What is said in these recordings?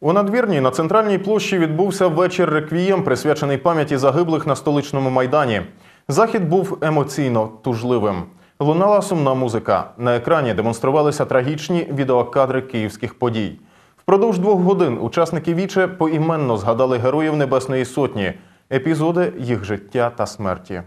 У надвірні на центральній площі відбувся вечір реквієм, присвячений пам'яті загиблих на столичному майдані. Захід був емоційно тужливим. Лунала сумна музика. На екрані демонструвалися трагічні відеокадри київських подій. Впродовж двох годин учасники віче поіменно згадали героїв Небесної Сотні, епізоди їх життя та смерті.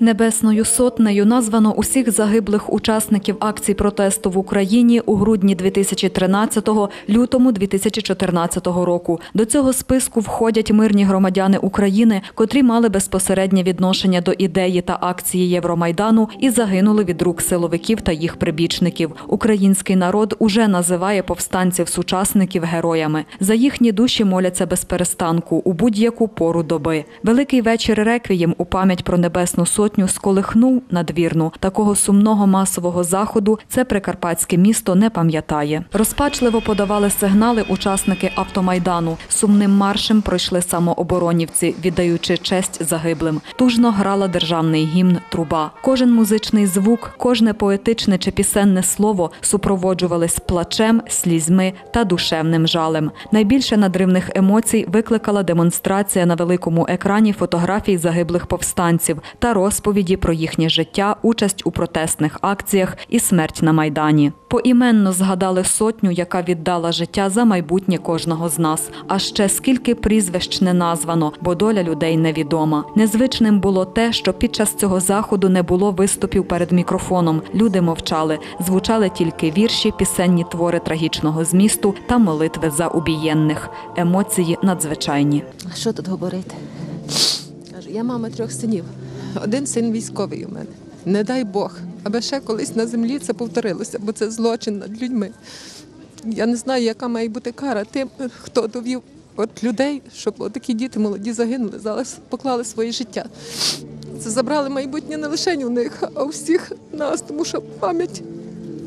Небесною сотнею названо усіх загиблих учасників акцій протесту в Україні у грудні 2013-го, лютому 2014 року. До цього списку входять мирні громадяни України, котрі мали безпосереднє відношення до ідеї та акції Євромайдану і загинули від рук силовиків та їх прибічників. Український народ уже називає повстанців-сучасників героями. За їхні душі моляться без перестанку у будь-яку пору доби. Великий вечір реквієм у пам'ять про небесну сотню сколихнув надвірну. Такого сумного масового заходу це прикарпатське місто не пам'ятає. Розпачливо подавали сигнали учасники автомайдану. Сумним маршем пройшли самооборонівці, віддаючи честь загиблим. Тужно грала державний гімн Труба. Кожен музичний звук, кожне поетичне чи пісенне слово супроводжувались плачем, слізьми та душевним жалем. Найбільше надривних емоцій викликала демонстрація на великому екрані фотографій загиблих повстанців та розповіді про їхнє життя, участь у протестних акціях і смерть на майдані. Поіменно згадали сотню, яка віддала життя за майбутнє кожного з нас. А ще скільки прізвищ не названо, бо доля людей невідома. Незвичним було те, що під час цього заходу не було виступів перед мікрофоном. Люди мовчали, звучали тільки вірші, пісенні твори трагічного змісту та молитви за убієнних. Емоції надзвичайні. Що тут говорити? Я мама трьох синів. Один син військовий у мене. Не дай Бог, аби ще колись на землі це повторилося, бо це злочин над людьми. Я не знаю, яка має бути кара тим, хто довів от людей, щоб такі діти молоді загинули, зараз поклали своє життя. Це забрали майбутнє не лише у них, а у всіх нас, тому що пам'ять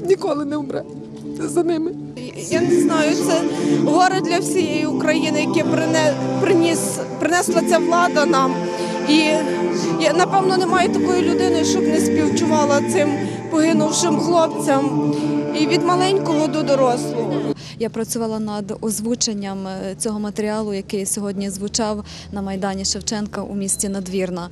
ніколи не вмре за ними. Я не знаю, це горе для всієї України, яке прине, приніс, принесла ця влада нам. І я, напевно немає такої людини, щоб не співчувала цим погинувшим хлопцям. І від маленького до дорослого. Я працювала над озвученням е, цього матеріалу, який сьогодні звучав на майдані Шевченка у місті Надвірна.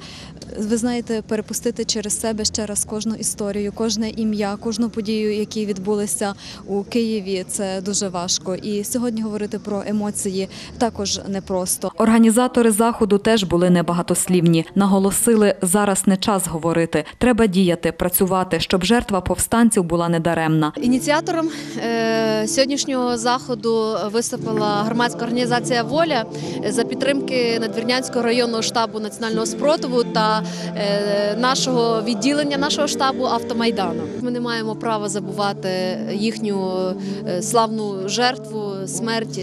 Ви знаєте, перепустити через себе ще раз кожну історію, кожне ім'я, кожну подію, які відбулися у Києві. Це дуже важко. І сьогодні говорити про емоції також непросто. Організатори заходу теж були небагатослівні. Наголосили, зараз не час говорити. Треба діяти, працювати, щоб жертва повстанців була недаремна. Ініціатором е, сьогоднішнього заходу виступила громадська організація Воля за підтримки Надвірнянського районного штабу національного спротиву та е, нашого відділення нашого штабу Автомайдану. Ми не маємо права забувати їхню е, славну жертву, смерть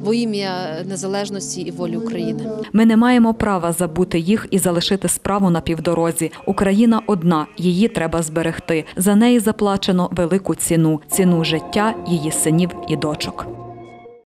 во ім'я незалежності і волі України. Ми не маємо права забути їх і залишити справу на півдорозі. Україна одна, її треба зберегти. За неї заплачено велику ціну ціну життя її синів і дочок.